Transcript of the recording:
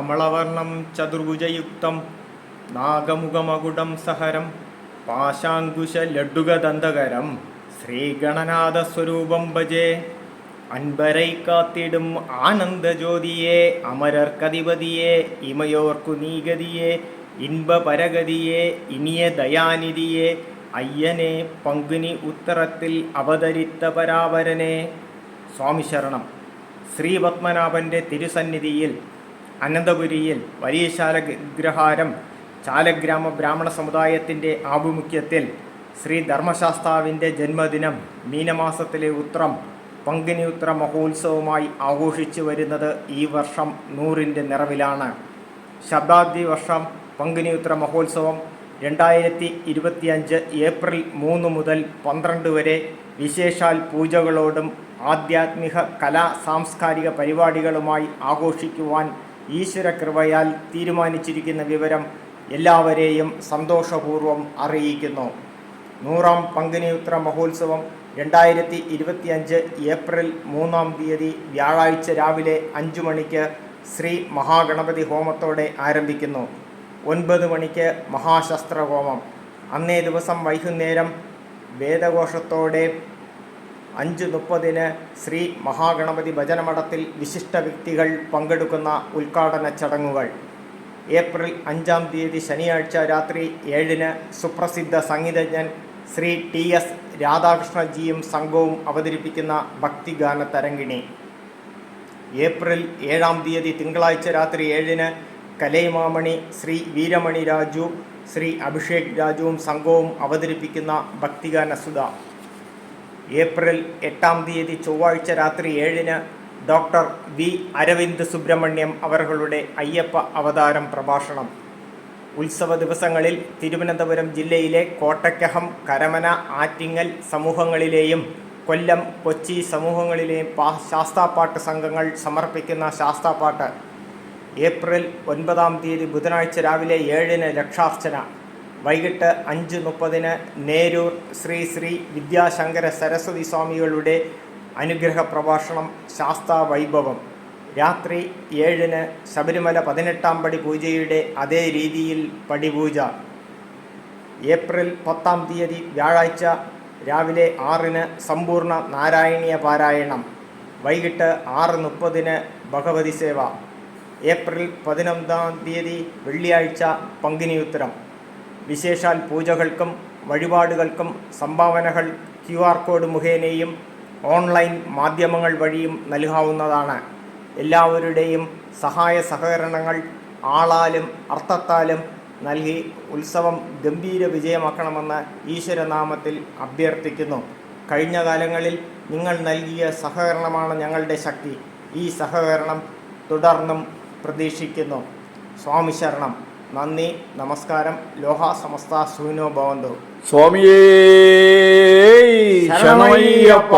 ശ്യാമളവർണം ചതുർഭുജയുക്തം നാഗമുഖമകുടം സഹരം പാശാങ്കുശ ലഡ്ഡുകദന്തകരം ശ്രീഗണനാഥസ്വരൂപം ഭജേ. അൻപരൈ കാത്തിടും ആനന്ദജ്യോതിയെ അമരർക്കധിപതിയെ ഇമയോർക്കു നീഗതിയെ ഇൻപ പരഗതിയെ ഇനിയ ദയാനിധിയെ അയ്യനെ പങ്കുനി ഉത്തരത്തിൽ അവതരിത്ത പരാവരനെ. സ്വാമി ശരണം ശ്രീപത്മനാഭന്റെ തിരുസന്നിധിയിൽ അനന്തപുരിയിൽ വലിയ ശാലഗ്രഹാരം ചാലഗ്രാമ ബ്രാഹ്മണ സമുദായത്തിന്റെ ആഭിമുഖ്യത്തിൽ ശ്രീ ധർമ്മശാസ്താവിന്റെ ജന്മദിനം മീനമാസത്തിലെ ഉത്രം പങ്കിനി ഉത്ര മഹോത്സവമായി ആഘോഷിച്ചു വരുന്നത് ഈ വർഷം നൂറിന്റെ നിറവിലാണ്. ശതാബ്ദി വർഷം പങ്കിനി ഉത്ര മഹോത്സവം രണ്ടായിരത്തി ഇരുപത്തിയഞ്ച് ഏപ്രിൽ മൂന്ന് മുതൽ പന്ത്രണ്ട് വരെ വിശേഷാൽ പൂജകളോടും ആധ്യാത്മിക കലാ സാംസ്കാരിക പരിപാടികളുമായി ആഘോഷിക്കുവാൻ ഈശ്വരകൃപയാൽ തീരുമാനിച്ചിരിക്കുന്ന വിവരം എല്ലാവരെയും സന്തോഷപൂർവം അറിയിക്കുന്നു. നൂറാം പങ്കിനിയുത്ര മഹോത്സവം രണ്ടായിരത്തി ഇരുപത്തിയഞ്ച് ഏപ്രിൽ മൂന്നാം തീയതി വ്യാഴാഴ്ച രാവിലെ അഞ്ചു മണിക്ക് ശ്രീ മഹാഗണപതി ഹോമത്തോടെ ആരംഭിക്കുന്നു. ഒൻപത് മണിക്ക് മഹാശസ്ത്രഹോമം. അന്നേ ദിവസം വൈകുന്നേരം വേദഘോഷത്തോടെ അഞ്ച് മുപ്പതിന് ശ്രീ മഹാഗണപതി ഭജനമഠത്തിൽ വിശിഷ്ട വ്യക്തികൾ പങ്കെടുക്കുന്ന ഉദ്ഘാടന ചടങ്ങുകൾ. ഏപ്രിൽ അഞ്ചാം തീയതി ശനിയാഴ്ച രാത്രി ഏഴിന് സുപ്രസിദ്ധ സംഗീതജ്ഞൻ ശ്രീ ടി എസ് രാധാകൃഷ്ണജിയും സംഘവും അവതരിപ്പിക്കുന്ന ഭക്തിഗാന തരംഗിണി. ഏപ്രിൽ ഏഴാം തീയതി തിങ്കളാഴ്ച രാത്രി ഏഴിന് കലൈമാമണി ശ്രീ വീരമണി രാജു ശ്രീ അഭിഷേക് രാജുവും സംഘവും അവതരിപ്പിക്കുന്ന ഭക്തിഗാന സുധ. ഏപ്രിൽ എട്ടാം തീയതി ചൊവ്വാഴ്ച രാത്രി ഏഴിന് ഡോക്ടർ വി അരവിന്ദ് സുബ്രഹ്മണ്യം അവരുടെ അയ്യപ്പ അവതാരം പ്രഭാഷണം. ഉത്സവ ദിവസങ്ങളിൽ തിരുവനന്തപുരം ജില്ലയിലെ കോട്ടക്കഹം കരമന ആറ്റിങ്ങൽ സമൂഹങ്ങളിലെയും കൊല്ലം കൊച്ചി സമൂഹങ്ങളിലെയും പാ ശാസ്താപ്പാട്ട് സംഘങ്ങൾ സമർപ്പിക്കുന്ന ശാസ്താപ്പാട്ട് ഏപ്രിൽ ഒൻപതാം തീയതി ബുധനാഴ്ച രാവിലെ ഏഴിന് രക്ഷാർച്ചന വൈകിട്ട് അഞ്ച് മുപ്പതിന് നേരൂർ ശ്രീ ശ്രീ വിദ്യാശങ്കര സരസ്വതി സ്വാമികളുടെ അനുഗ്രഹ പ്രഭാഷണം ശാസ്താ വൈഭവം. രാത്രി ഏഴിന് ശബരിമല പതിനെട്ടാം പടി പൂജയുടെ അതേ രീതിയിൽ പടിപൂജ. ഏപ്രിൽ പത്താം തീയതി വ്യാഴാഴ്ച രാവിലെ ആറിന് സമ്പൂർണ നാരായണീയ പാരായണം. വൈകിട്ട് ആറ് മുപ്പതിന് ഭഗവതി സേവ. ഏപ്രിൽ പതിനൊന്നാം തീയതി വെള്ളിയാഴ്ച പങ്കിനിയുത്തരം. വിശേഷാൽ പൂജകൾക്കും വഴിപാടുകൾക്കും സംഭാവനകൾ ക്യു ആർ കോഡ് മുഖേനയും ഓൺലൈൻ മാധ്യമങ്ങൾ വഴിയും നൽകാവുന്നതാണ്. എല്ലാവരുടെയും സഹായ സഹകരണങ്ങൾ ആളാലും അർത്ഥത്താലും നൽകി ഉത്സവം ഗംഭീര വിജയമാക്കണമെന്ന് ഈശ്വരനാമത്തിൽ അഭ്യർത്ഥിക്കുന്നു. കഴിഞ്ഞ കാലങ്ങളിൽ നിങ്ങൾ നൽകിയ സഹകരണമാണ് ഞങ്ങളുടെ ശക്തി. ഈ സഹകരണം തുടർന്നും പ്രതീക്ഷിക്കുന്നു. സ്വാമി ശരണം നന്ദി നമസ്കാരം. ലോഹ സമസ്ത സൂനോ ഭവന്തു. സ്വാമിയേ ശരണമയ്യപ്പ.